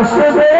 Achei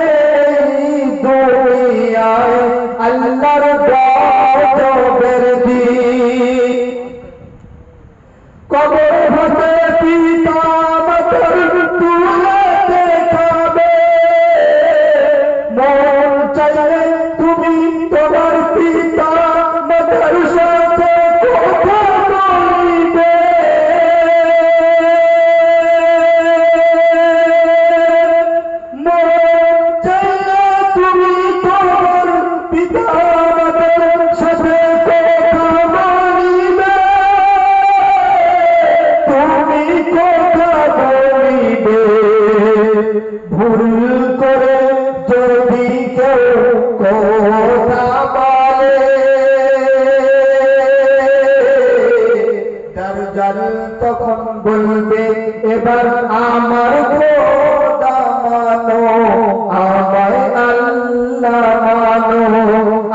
করে যদি কেউ কথা বলে। দরজাল তখন বলবে, এবার আমার খোদা মানো, আমায় আল্লাহ মানো।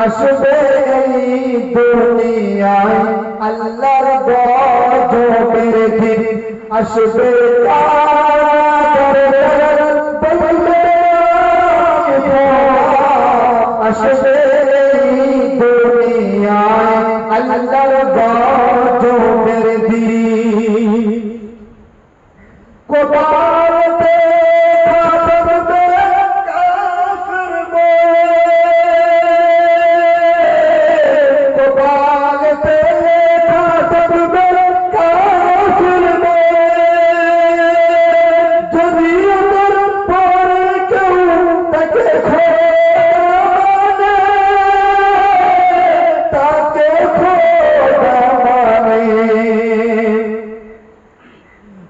আসবে এই দুনিয়ায় আল্লাহর গজবের দিন। আসবে কাল পাঁচশো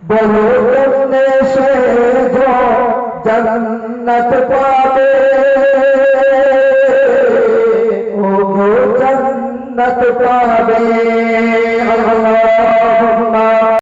से जो जगन्नत पवे उहो जनत पाबे अल्लाह